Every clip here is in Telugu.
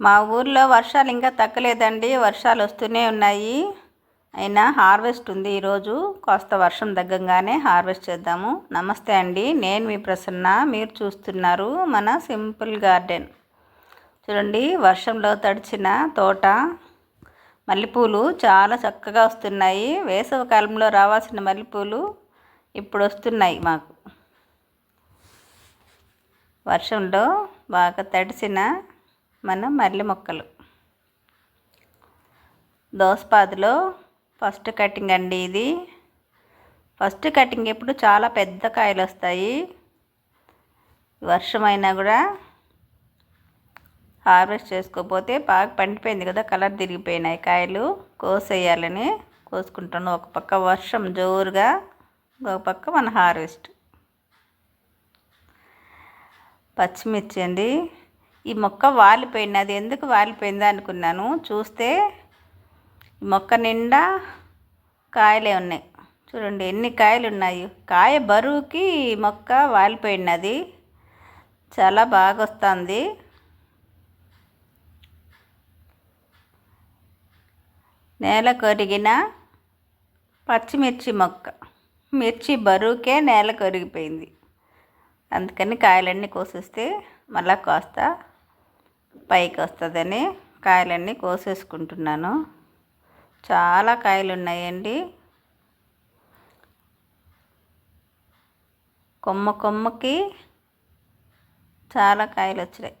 మా ఊర్లో వర్షాలు ఇంకా తగ్గలేదండి. వర్షాలు వస్తూనే ఉన్నాయి. అయినా హార్వెస్ట్ ఉంది ఈరోజు. కాస్త వర్షం తగ్గంగానే హార్వెస్ట్ చేద్దాము. నమస్తే అండి. నేను మీ ప్రసన్న. మీరు చూస్తున్నారు మన సింపుల్ గార్డెన్. చూడండి వర్షంలో తడిచిన తోట మల్లెపూలు చాలా చక్కగా వస్తున్నాయి. వేసవి కాలంలో రావాల్సిన మల్లెపూలు ఇప్పుడు వస్తున్నాయి మాకు. వర్షంలో బాగా తడిసిన మన మల్లె మొక్కలు. దోసపాదులో ఫస్ట్ కటింగ్ అండి ఇది. ఫస్ట్ కటింగ్ ఎప్పుడు చాలా పెద్ద కాయలు వస్తాయి. వర్షం అయినా కూడా హార్వెస్ట్ చేసుకోకపోతే బాగా పండిపోయింది కదా కలర్ తిరిగిపోయినాయి కాయలు. కోసేయాలని కోసుకుంటాను ఒక పక్క వర్షం జోరుగా ఒక పక్క మన హార్వెస్ట్. పచ్చిమిర్చి అండి. ఈ మొక్క వాలిపోయింది. అది ఎందుకు వాలిపోయిందా అనుకున్నాను. చూస్తే ఈ మొక్క నిండా కాయలే ఉన్నాయి. చూడండి ఎన్ని కాయలు ఉన్నాయి. కాయ బరువుకి మొక్క వాలిపోయినది చాలా బాగా వస్తుంది నేల కొరిగిన పచ్చిమిర్చి మొక్క. మిర్చి బరువుకే నేల కొరిగిపోయింది. అందుకని కాయలన్నీ కోసేస్తే మళ్ళా కాస్త పైకి వస్తుందని కాయలన్నీ కోసేసుకుంటున్నాను. చాలా కాయలు ఉన్నాయండి కొమ్మ కొమ్మకి చాలా కాయలు వచ్చినాయి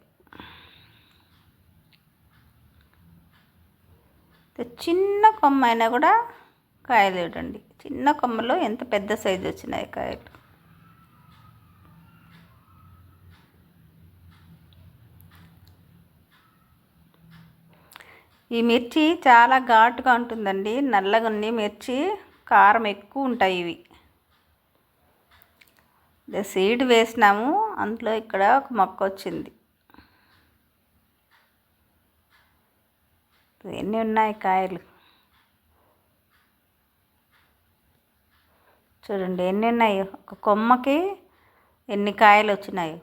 చిన్న కొమ్మ అయినా కూడా కాయలు చూడండి చిన్న కొమ్మలో ఎంత పెద్ద సైజు వచ్చినాయి కాయలు? ఈ మిర్చి చాలా ఘాటుగా ఉంటుందండి. నల్లగా ఉంది మిర్చి కారం ఎక్కువ ఉంటాయి ఇవి. సీడ్ వేసినాము అందులో ఇక్కడ ఒక మొక్క వచ్చింది. ఎన్ని ఉన్నాయి కాయలు? చూడండి ఎన్ని ఉన్నాయో? ఒక కొమ్మకి ఎన్ని కాయలు వచ్చినాయో?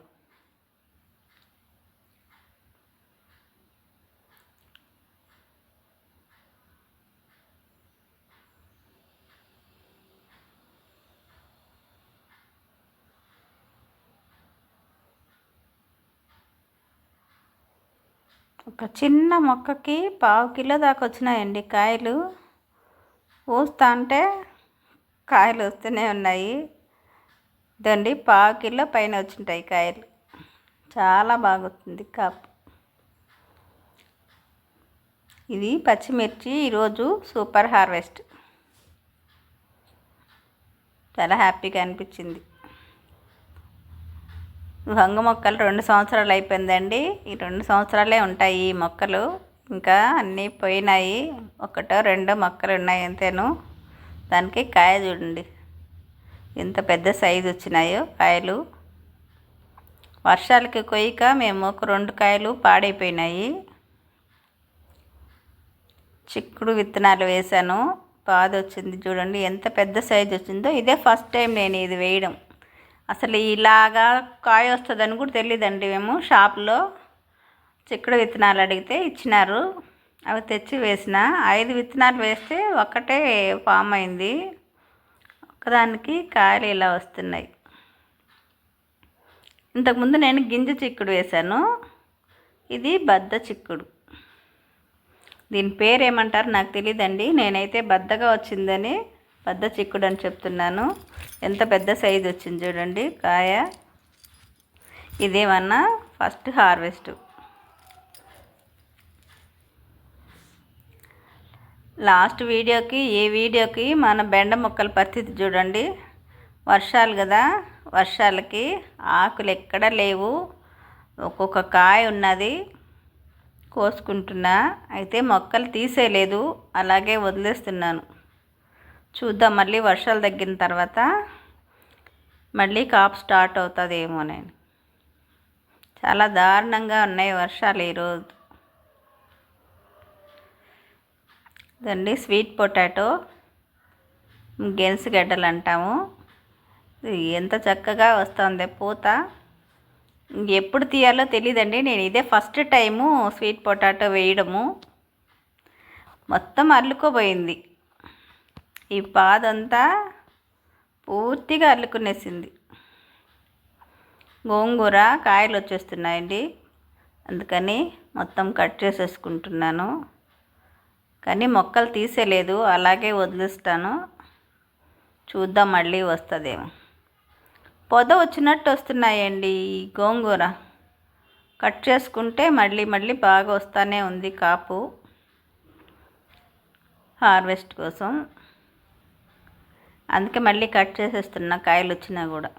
ఒక చిన్న మొక్కకి పావు కిలో దాకా వచ్చినాయండి కాయలు. పూస్తా అంటే కాయలు వస్తూనే ఉన్నాయి. ఇదండి పావు కిలో పైన వచ్చింటాయి కాయలు. చాలా బాగుంటుంది కాపు. ఇది పచ్చిమిర్చి ఈరోజు సూపర్ హార్వెస్ట్. చాలా హ్యాపీగా అనిపించింది. వంగ మొక్కలు రెండు సంవత్సరాలు అయిపోయిందండి. ఈ రెండు సంవత్సరాలే ఉంటాయి ఈ మొక్కలు. ఇంకా అన్నీ పోయినాయి. ఒకటో రెండో మొక్కలు ఉన్నాయి అంతేను. దానికి కాయ చూడండి. ఎంత పెద్ద సైజు వచ్చినాయో కాయలు. వర్షాలకి కొయ్యక మేము ఒక రెండు కాయలు పాడైపోయినాయి. చిక్కుడు విత్తనాలు వేశాను. పాదు వచ్చింది చూడండి. ఎంత పెద్ద సైజు వచ్చిందో ఇదే ఫస్ట్ టైం నేను ఇది వేయడం. అసలు ఇలాగా కాయ వస్తుందని కూడా తెలియదండి మేము షాప్లో. చిక్కుడు విత్తనాలు అడిగితే ఇచ్చినారు. అవి తెచ్చి వేసిన. ఐదు విత్తనాలు వేస్తే ఒక్కటే ఫామ్ అయింది. ఒకదానికి కాయలు ఇలా వస్తున్నాయి. ఇంతకుముందు నేను గింజ చిక్కుడు వేశాను. ఇది బద్ద చిక్కుడు. దీని పేరు ఏమంటారు నాకు తెలియదండి నేనైతే బద్దగా వచ్చిందని పెద్ద చిక్కుడు అని చెప్తున్నాను. ఎంత పెద్ద సైజు వచ్చింది చూడండి కాయ. ఇదేమన్నా ఫస్ట్ హార్వెస్ట్. లాస్ట్ వీడియోకి ఈ వీడియోకి మన బెండ మొక్కల పరిస్థితి చూడండి. వర్షాలు కదా వర్షాలకి ఆకులు ఎక్కడ లేవు. ఒక్కొక్క కాయ ఉన్నది కోసుకుంటున్నా. అయితే మొక్కలు తీసేయలేదు అలాగే వదిలేస్తున్నాను. చూద్దాం మళ్ళీ వర్షాలు తగ్గిన తర్వాత మళ్ళీ కాపు స్టార్ట్ అవుతుందేమో నేను. చాలా దారుణంగా ఉన్నాయి వర్షాలు ఈరోజు. ఇదండి స్వీట్ పొటాటో గెన్స్ గడ్డలు అంటాము ఎంత చక్కగా వస్తుంది పూత. ఎప్పుడు తీయాలో తెలియదండి నేను ఇదే ఫస్ట్ టైము స్వీట్ పొటాటో వేయడము. మొత్తం అల్లుకోబోయింది. ఈ పాదంతా పూర్తిగా అల్లుకునేసింది. గోంగూర కాయలు వచ్చేస్తున్నాయండి. అందుకని మొత్తం కట్ చేసేసుకుంటున్నాను. కానీ మొక్కలు తీసేలేదు. అలాగే వదిలిస్తాను. చూద్దాం మళ్ళీ వస్తుందేమో. పొద వచ్చినట్టు వస్తున్నాయండి ఈ గోంగూర. కట్ చేసుకుంటే మళ్ళీ మళ్ళీ బాగా వస్తూనే ఉంది కాపు. హార్వెస్ట్ కోసం. అందుకే మళ్ళీ కట్ చేసేస్తున్నా కాయలు వచ్చినా కూడా.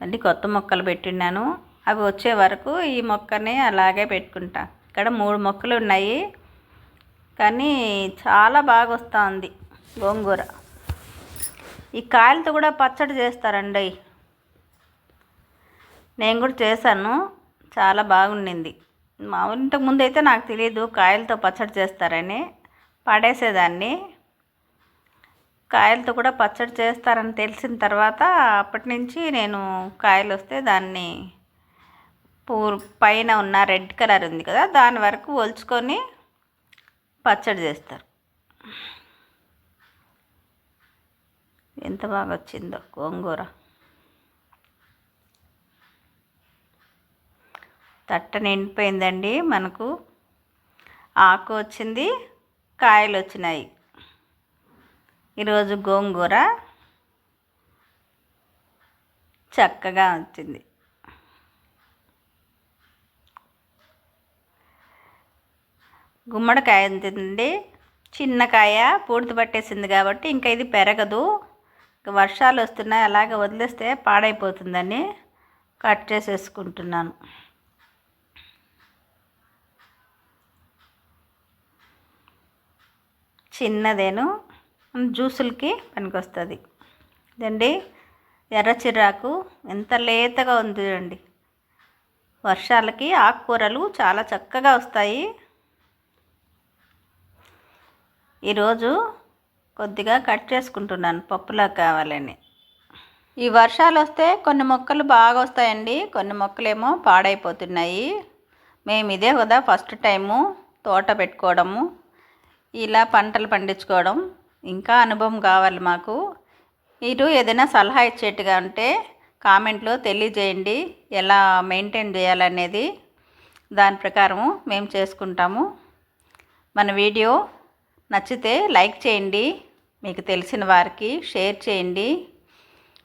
మళ్ళీ కొత్త మొక్కలు పెట్టినాను అవి వచ్చే వరకు ఈ మొక్కని అలాగే పెట్టుకుంటా. ఇక్కడ మూడు మొక్కలు ఉన్నాయి. కానీ చాలా బాగా వస్తూ ఉంది గోంగూర. ఈ కాయలతో కూడా పచ్చడి చేస్తారండి. నేను కూడా చేశాను. చాలా బాగుండింది. మామూలు ఇంతకు ముందు అయితే నాకు తెలియదు కాయలతో పచ్చడి చేస్తారని. పడేసేదాన్ని. కాయలతో కూడా పచ్చడి చేస్తారని తెలిసిన తర్వాత అప్పటి నుంచి నేను కాయలు వస్తే దాన్ని పూ పైన ఉన్న రెడ్ కలర్ ఉంది కదా దాని వరకు ఒలుచుకొని పచ్చడి చేస్తారు. ఎంత బాగా వచ్చిందో గోంగూర. తట్ట నిండిపోయిందండి మనకు. ఆకు వచ్చింది కాయలు వచ్చినాయి ఈరోజు గోంగూర చక్కగా వచ్చింది. గుమ్మడికాయ తిండి చిన్న కాయ పూర్తి పట్టేసింది కాబట్టి ఇంకా ఇది పెరగదు. వర్షాలు వస్తున్నాయి అలాగే వదిలేస్తే పాడైపోతుందని కట్ చేసేసుకుంటున్నాను. చిన్నదేను. జ్యూసులకి పనికొస్తుంది. ఇదండి ఎర్ర చిరాకు ఎంత లేతగా ఉంది చూడండి. వర్షాలకి ఆకుకూరలు చాలా చక్కగా వస్తాయి. ఈరోజు కొద్దిగా కట్ చేసుకుంటున్నాను పప్పులా కావాలని. ఈ వర్షాలు వస్తే కొన్ని మొక్కలు బాగా వస్తాయండి. కొన్ని మొక్కలేమో పాడైపోతున్నాయి. మేము ఇదే కదా ఫస్ట్ టైము తోట పెట్టుకోవడము. ఇలా పంటలు పండించుకోవడం. ఇంకా అనుభవం కావాలి మాకు. మీరు ఏదైనా సలహా ఇచ్చేట్టుగా ఉంటే కామెంట్లో తెలియజేయండి. ఎలా మెయింటైన్ చేయాలనేది దాని ప్రకారము మేము చేసుకుంటాము. మన వీడియో నచ్చితే లైక్ చేయండి. మీకు తెలిసిన వారికి షేర్ చేయండి.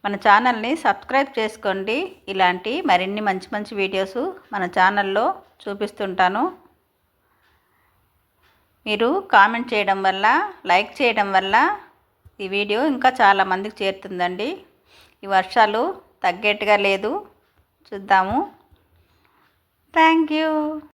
మన ఛానల్ని సబ్స్క్రైబ్ చేసుకోండి. ఇలాంటి మరిన్ని మంచి మంచి వీడియోస్ మన ఛానల్లో చూపిస్తుంటాను. మీరు కామెంట్ చేయడం వల్ల లైక్ చేయడం వల్ల ఈ వీడియో ఇంకా చాలామందికి చేరుతుందండి. ఈ వర్షాలు తగ్గేట్టుగా లేదు. చూద్దాము. Thank you